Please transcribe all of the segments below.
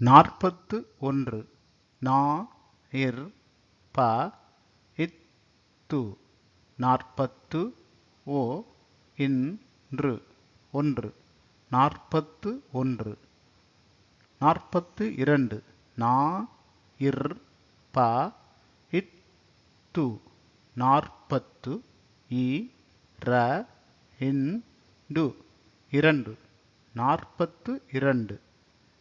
நாற்பத்து ஒன்று நா இர் ப இத்து நாற்பத்து ஓ இன்று ஒன்று. நாற்பத்து ஒன்று. நாற்பத்து இரண்டு. நா இர் ப இத்து நாற்பத்து இ ர இண்டு இரண்டு. நாற்பத்து இரண்டு.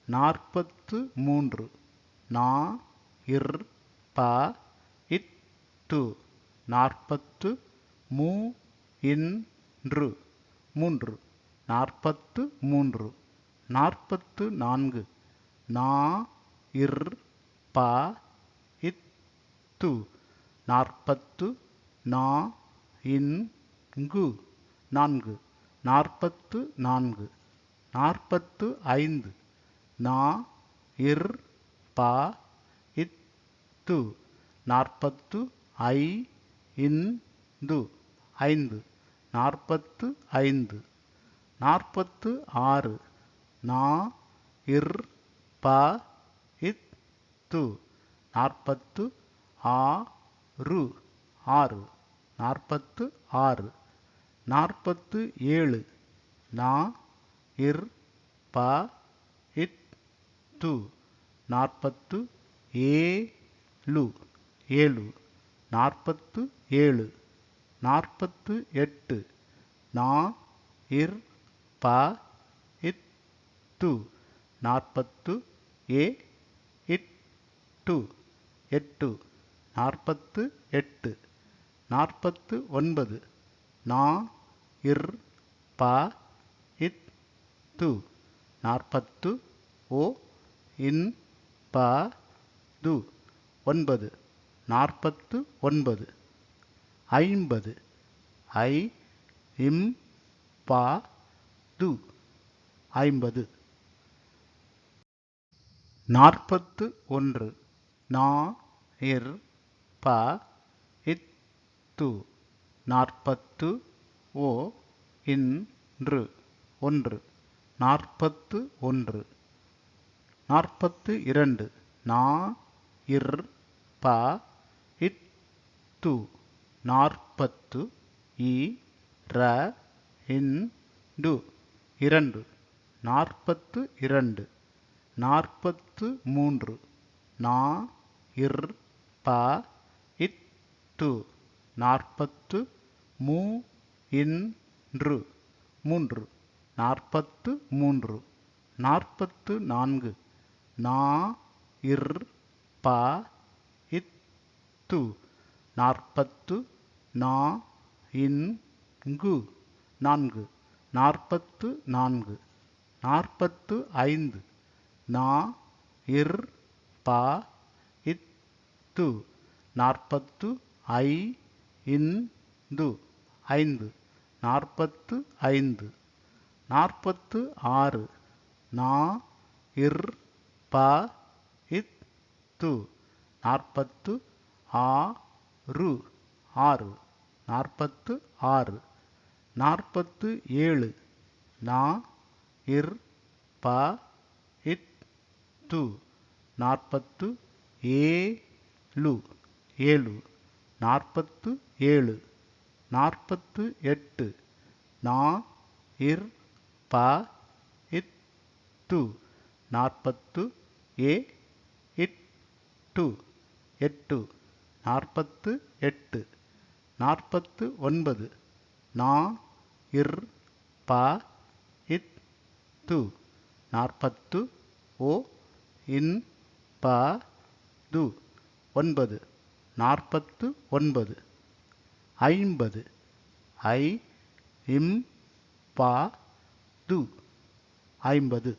நாற்பத்து மூன்று. நா இர் ப இத்து நாற்பத்து மூ இன்று மூன்று. நாற்பத்து மூன்று. நாற்பத்து நான்கு. நா இர் ப இத்து நாற்பத்து நா இங்கு நான்கு. நாற்பத்து நான்கு. நாற்பத்து ஐந்து. நா இர் ப இத்து நாற்பத்து ஐ இந்து. ஐந்து. நாற்பத்து ஐந்து. நாற்பத்து ஆறு. நா இர் ப இத்து நாற்பத்து ஆ ரு ஆறு. நாற்பத்து ஆறு. நாற்பத்து ஏழு. நா இர் ப இத்து நாற்பத்து ஏழு ஏழு நாற்பத்து ஏழு நாற்பத்து எட்டு நா இர் ப இத்து நாற்பத்து ஏ இட்டு எட்டு நாற்பத்து எட்டு நாற்பத்து ஒன்பது நா இர் ப இத்து நாற்பத்து ஓ இன் ப து. ஒன்பது. நாற்பத்து ஒன்பது. ஐம்பது. ஐ இம் ப து. ஐம்பது. நாற்பத்து ஒன்று. நா இர் ப இத்து நாற்பத்து ஓ இன்று. ஒன்று. நாற்பத்து ஒன்று. நாற்பத்து இரண்டு. நா இர் ப இத்து நாற்பத்து இ ர இண்டு இரண்டு. நாற்பத்து இரண்டு. நாற்பத்து மூன்று. நா இர் ப இத்து நாற்பத்து மூ இன்று மூன்று. நாற்பத்து மூன்று. நாற்பத்து நான்கு. நா இர் ப இத்து நாற்பத்து நா இங்கு நான்கு. நாற்பத்து நான்கு. நாற்பத்து ஐந்து. நா இர் ப இத்து நாற்பத்து ஐ இந்து ஐந்து. நாற்பத்து ஐந்து. நாற்பத்து ஆறு. நா இர் ப இத்து நாற்பத்து ஆ ரு ஆறு நாற்பத்து ஆறு நாற்பத்து ஏழு நா இர் ப இத்து நாற்பத்து ஏழு ஏழு நாற்பத்து ஏழு நாற்பத்து எட்டு நா இர் ப இத்து நாற்பத்து ஏ இட்டு எட்டு நாற்பத்து எட்டு நாற்பத்து ஒன்பது நா இர் ப இத்து நாற்பத்து ஒ இன் ப து ஒன்பது நாற்பத்து ஒன்பது ஐம்பது ஐ இம் ப து ஐம்பது.